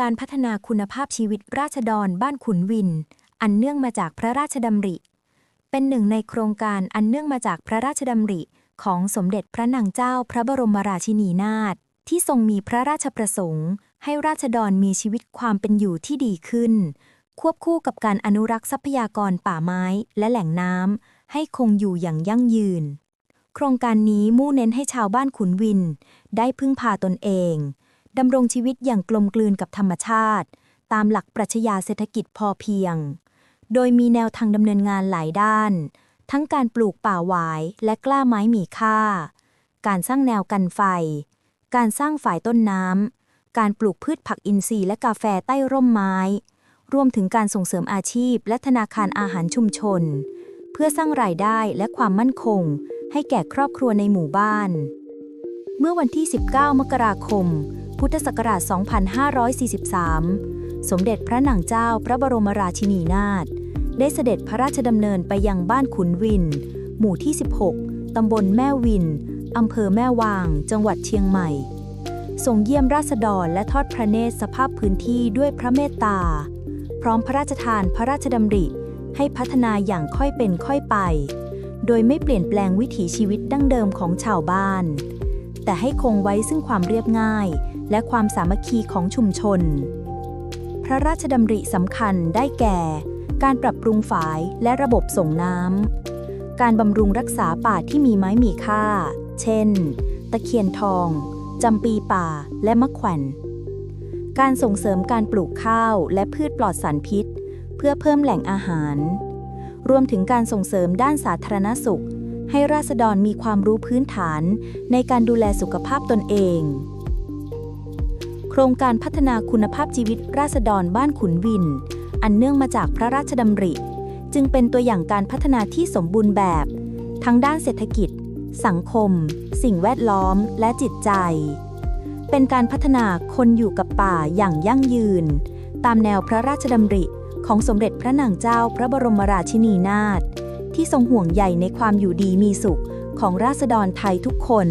การพัฒนาคุณภาพชีวิตราษฎรบ้านขุนวิน อันเนื่องมาจากพระราชดำริ เป็นหนึ่งในโครงการอันเนื่องมาจากพระราชดำริของสมเด็จพระนางเจ้าพระบรมราชินีนาถที่ทรงมีพระราชประสงค์ ให้ราษฎรมีชีวิตความเป็นอยู่ที่ดีขึ้น ควบคู่กับการอนุรักษ์ทรัพยากรป่าไม้และแหล่งน้ำให้คงอยู่อย่างยั่งยืน โครงการนี้มุ่งเน้นให้ชาวบ้านขุนวิน ได้พึ่งพาตนเอง ดำรงชีวิตอย่างกลมกลืนกับธรรมชาติ ตามหลักปรัชญาเศรษฐกิจพอเพียง โดยมีแนวทางดำเนินงานหลายด้าน ทั้งการปลูกป่าหวายและกล้าไม้มีค่า การสร้างแนวกันไฟ การสร้างฝ่ายต้นน้ำ การปลูกพืชผักอินทรีย์และกาแฟใต้ร่มไม้ รวมถึงการส่งเสริมอาชีพ และธนาคารอาหารชุมชน เพื่อสร้างรายได้และความมั่นคง ให้แก่ครอบครัวในหมู่บ้าน เมื่อวันที่ 19 มกราคม พุทธศักราช 2543 สมเด็จพระนางเจ้าพระบรมราชินีนาถได้เสด็จพระราชดำเนินไปยังบ้านขุนวิน หมู่ที่ 16 ตำบลแม่วิน อำเภอแม่วาง จังหวัดเชียงใหม่ส่งเยี่ยมราษฎรและทอดพระเนตรสภาพพื้นที่ด้วยพระเมตตา พร้อมพระราชทานพระราชดำริ ให้พัฒนาอย่างค่อยเป็นค่อยไป โดยไม่เปลี่ยนแปลงวิถีชีวิตดั้งเดิมของชาวบ้าน แต่ให้คงไว้ซึ่งความเรียบง่าย และความสามัคคีของชุมชน พระราชดำริสำคัญได้แก่ การปรับปรุงฝายและระบบส่งน้ำ การบำรุงรักษาป่าที่มีไม้มีค่า เช่น ตะเคียนทอง จำปีป่า และมะแขวนการส่งเสริมการปลูกข้าวและพืชปลอดสารพิษ เพื่อเพิ่มแหล่งอาหาร รวมถึงการส่งเสริมด้านสาธารณสุข ให้ราษฎรมีความรู้พื้นฐานในการดูแลสุขภาพตนเอง โครงการพัฒนาคุณภาพชีวิตราษฎรบ้านขุนวิน อันเนื่องมาจากพระราชดำริ จึงเป็นตัวอย่างการพัฒนาที่สมบูรณ์แบบ ทั้งด้านเศรษฐกิจ สังคม สิ่งแวดล้อม และจิตใจ เป็นการพัฒนาคนอยู่กับป่าอย่างยั่งยืน ตามแนวพระราชดำริของสมเด็จพระนางเจ้าพระบรมราชินีนาถ ที่ทรงห่วงใยในความอยู่ดีมีสุขของราษฎรไทยทุกคน